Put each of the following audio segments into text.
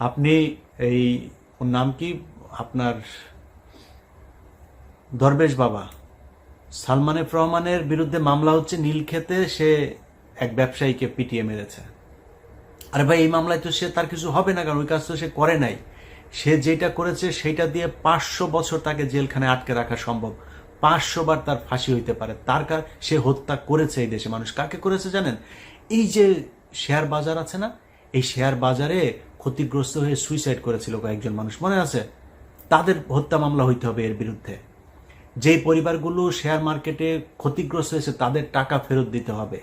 আপনি এই, ওর নাম কি? আপনার দরবেশ বাবা। সালমান এফ রহমানের বিরুদ্ধে মামলা হচ্ছে নীলক্ষেতে, সে এক ব্যবসায়ীকে পিটিয়ে মেরেছে। আরে ভাই, এই মামলায় তো সে তার কিছু হবে না, কারণ ওই কাজ তো সে করে নাই। সে যেটা করেছে, সেটা দিয়ে পাঁচশো বছর তাকে জেলখানে আটকে রাখা সম্ভব। পাঁচশো বার তার ফাঁসি হইতে পারে। তার কার সে হত্যা করেছে এই দেশে। মানুষ কাকে করেছে জানেন? এই যে শেয়ার বাজার আছে না এই শেয়ার বাজারে ক্ষতিগ্রস্ত হয়ে সুইসাইড করেছিল কয়েকজন মানুষ। মনে আছে? তাদের হত্যা মামলা হইতে হবে এর বিরুদ্ধে। যেই পরিবারগুলো শেয়ার মার্কেটে ক্ষতিগ্রস্ত হয়েছে, তাদের টাকা ফেরত দিতে হবে।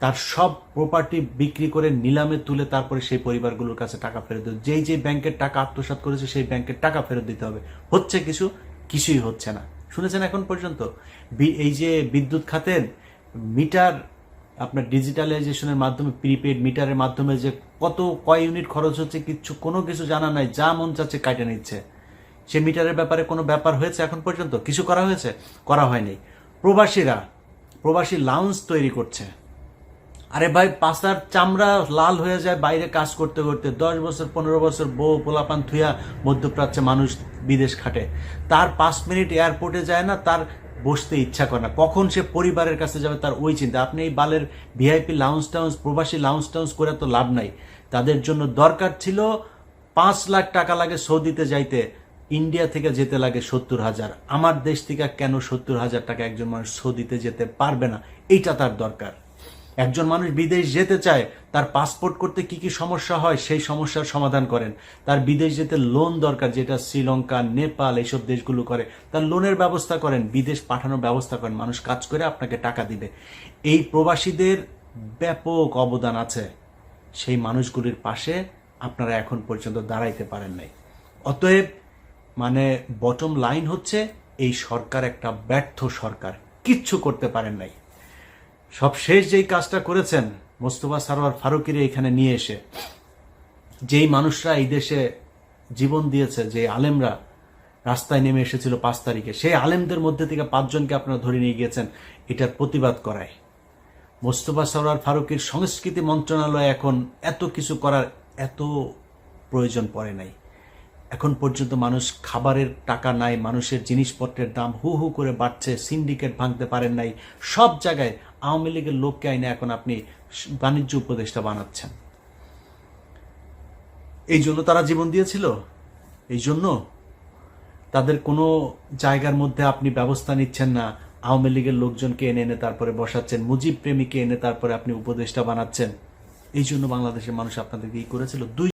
তার সব প্রপার্টি বিক্রি করে নিলামে তুলে তারপরে সেই পরিবারগুলোর কাছে টাকা ফেরত দিতে যেই যেই ব্যাংকের টাকা আত্মসাৎ করেছে, সেই ব্যাংকের টাকা ফেরত দিতে হবে। হচ্ছে কিছু, কিছুই হচ্ছে না। শুনেছেন এখন পর্যন্ত? এই যে বিদ্যুৎ খাতের মিটার আপনার ডিজিটালাইজেশনের মাধ্যমে প্রিপেড মিটারের মাধ্যমে যে কত, কয় ইউনিট খরচ হচ্ছে, কিচ্ছু, কোনো কিছু জানা নাই, যা মন চাচ্ছে কাটে নিচ্ছে। সে মিটারের ব্যাপারে কোনো ব্যাপার হয়েছে এখন পর্যন্ত? কিছু করা হয়েছে? করা হয়নি। প্রবাসীরা, প্রবাসী লাউন্স তৈরি করছে। আরে ভাই, পাশার চামড়া লাল হয়ে যায়, বাইরে কাজ করতে করতে। দশ বছর, পনেরো বছর বউ পোলাপান থুয়া মধ্যপ্রাচ্যে মানুষ বিদেশ খাটে। তার পাঁচ মিনিট এয়ারপোর্টে যায় না, তার বসতে ইচ্ছা করে না। কখন সে পরিবারের কাছে যাবে তার ওই চিন্তা। আপনি এই বালের ভিআইপি লাউন্স টাউন্স প্রবাসী লাউন্স টাউন্স করে তো লাভ নাই। তাদের জন্য দরকার ছিল পাঁচ লাখ টাকা লাগে সৌদিতে যাইতে, ইন্ডিয়া থেকে যেতে লাগে সত্তর হাজার। আমার দেশ থেকে কেন সত্তর হাজার টাকা একজন মানুষ সৌদিতে যেতে পারবে না? এইটা তার দরকার। একজন মানুষ বিদেশ যেতে চায়, তার পাসপোর্ট করতে কি কি সমস্যা হয়, সেই সমস্যার সমাধান করেন। তার বিদেশ যেতে লোন দরকার, যেটা শ্রীলঙ্কা, নেপাল এইসব দেশগুলো করে, তার লোনের ব্যবস্থা করেন, বিদেশ পাঠানোর ব্যবস্থা করেন। মানুষ কাজ করে আপনাকে টাকা দিবে। এই প্রবাসীদের ব্যাপক অবদান আছে। সেই মানুষগুলির পাশে আপনারা এখন পর্যন্ত দাঁড়াইতে পারেন নাই। অতএব মানে বটম লাইন হচ্ছে, এই সরকার একটা ব্যর্থ সরকার। কিচ্ছু করতে পারেন নাই। সব শেষ যেই কাজটা করেছেন, মোস্তফা সারোয়ার ফারুকিরে এখানে নিয়ে এসে, যেই মানুষরা এই দেশে জীবন দিয়েছে যে আলেমরা রাস্তায় নেমে এসেছিল পাঁচ তারিখে, সেই আলেমদের মধ্যে থেকে পাঁচজনকে আপনারা ধরে নিয়ে গিয়েছেন, এটার প্রতিবাদ করায় মোস্তফা সরোয়ার ফারুকের সংস্কৃতি মন্ত্রণালয় এখন এত কিছু করার এত প্রয়োজন পড়ে নাই। এখন পর্যন্ত মানুষ খাবারের টাকা নাই, মানুষের জিনিসপত্রের দাম হু হু করে বাড়ছে, সিন্ডিকেট ভাঙতে পারেন নাই, সব জায়গায় আওয়ামী লীগের লোককে আইনে এখন আপনি বাণিজ্য উপদেষ্টা বানাচ্ছেন। এই জন্য তারা জীবন দিয়েছিল? এই জন্য? তাদের কোনো জায়গার মধ্যে আপনি ব্যবস্থা নিচ্ছেন না, আওয়ামী লীগের লোকজনকে এনে এনে তারপরে বসাচ্ছেন, মুজিব প্রেমীকে এনে তারপরে আপনি উপদেষ্টা বানাচ্ছেন। এই জন্য বাংলাদেশের মানুষ আপনাদেরকে ই করেছিল? দুই